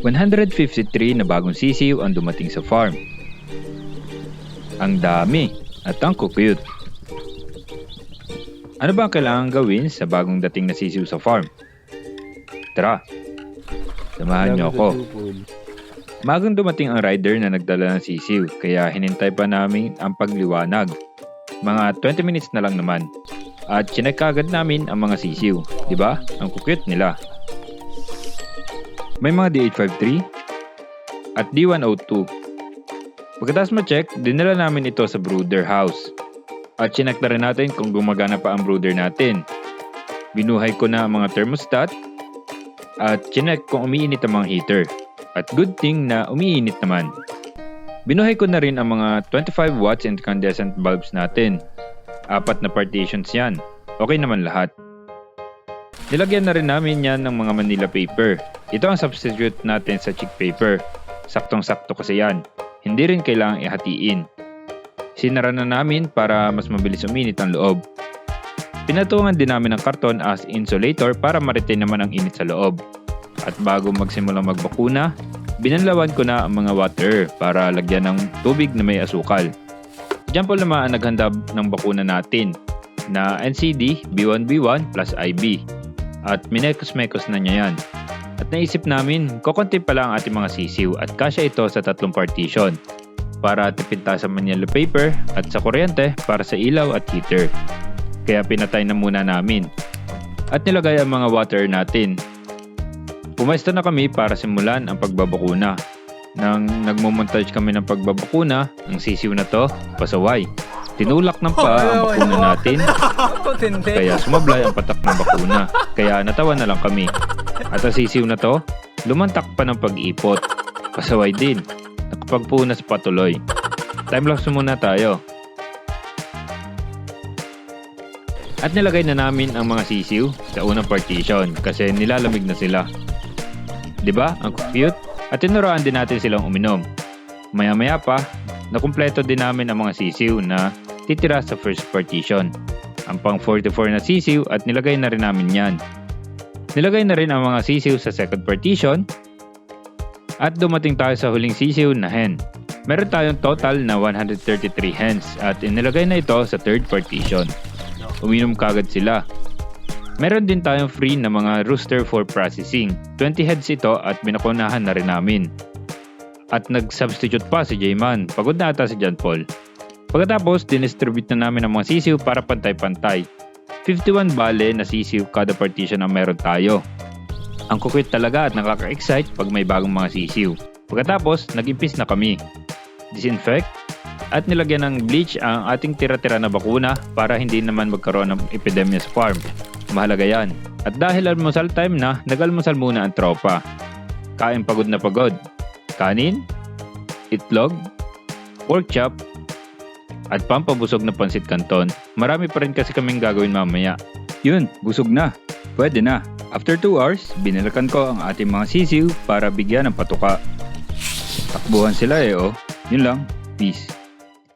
153 na bagong sisiw ang dumating sa farm. Ang dami at ang cute. Ano ba ang kailangan gawin sa bagong dating na sisiw sa farm? Tara, samahan niyo ako. Magang dumating ang rider na nagdala ng sisiw, kaya hinintay pa namin ang pagliwanag. Mga 20 minutes na lang naman. At chinek agad namin ang mga sisiw, di ba? Ang cute nila. May mga D853 at D102. Pagkatapos ma-check, dinala namin ito sa brooder house. At chinek na rin natin kung gumagana pa ang brooder natin. Binuhay ko na ang mga thermostat at chinek kung umiinit ang mga heater. At good thing na umiinit naman. Binuhay ko na rin ang mga 25 watts incandescent bulbs natin. Apat na partitions yan. Okay naman lahat. Nilagyan na rin namin yan ng mga Manila paper. Ito ang substitute natin sa chick paper. Saktong-sakto kasi yan. Hindi rin kailangang ihatiin. Sinara na namin para mas mabilis uminit ang loob. Pinatungan din namin ng karton as insulator para ma-retain naman ang init sa loob. At bago magsimulang magbakuna, binanlawan ko na ang mga water para lagyan ng tubig na may asukal. Diyan po naman ang naghanda ng bakuna natin na NCD B1B1 plus IB. At minekos-mekos na niya yan. Naisip namin, kukunti pala ang ating mga sisiw at kasya ito sa tatlong partition para tipinta sa Manila paper at sa kuryente para sa ilaw at heater. Kaya pinatay na muna namin. At nilagay ang mga water natin. Pumesto na kami para simulan ang pagbabakuna. Nang nagmumontage kami ng pagbabakuna, ang sisiw na to, pasaway. Tinulak ng pa ang bakuna natin, kaya sumablay ang patak ng bakuna. Kaya natawa na lang kami. At ang sisiw na to, lumantak pa ng pag-ipot. Pasaway din. Nakapagpunas pa tuloy. Timelapse muna tayo. At nilagay na namin ang mga sisiw sa unang partition kasi nilalamig na sila. 'Di ba? Ang cute. At tinuruan din natin silang uminom. Maya-maya pa, nakumpleto din namin ang mga sisiw na titira sa first partition. Ang pang 44 na sisiw at nilagay na rin namin yan. Nilagay na rin ang mga sisiw sa second partition at dumating tayo sa huling sisiw na hen. Meron tayong total na 133 hens at inilagay na ito sa third partition. Uminom kagad sila. Meron din tayong free na mga rooster for processing. 20 heads ito at binakunahan na rin namin. At nag-substitute pa si J-Man. Pagod na ata si John Paul. Pagkatapos, dinistribute na namin ang mga sisiw para pantay-pantay. 51 bale na sisiw kada partition ang meron tayo. Ang kukwit talaga at nakaka-excite pag may bagong mga sisiw. Pagkatapos, nag-impis na kami. Disinfect at nilagyan ng bleach ang ating tira-tira na bakuna para hindi naman magkaroon ng epidemya sa farm. Mahalaga yan. At dahil almusal time na, nag-almusal muna ang tropa. Kain pagod na pagod. Kanin, itlog, pork chop, at pampabusog na pansit kanton. Marami pa rin kasi kaming gagawin mamaya. Yun, busog na. Pwede na. After 2 hours, binalakan ko ang ating mga sisiw para bigyan ng patuka. Takbuhan sila eh oh. Yun lang. Peace.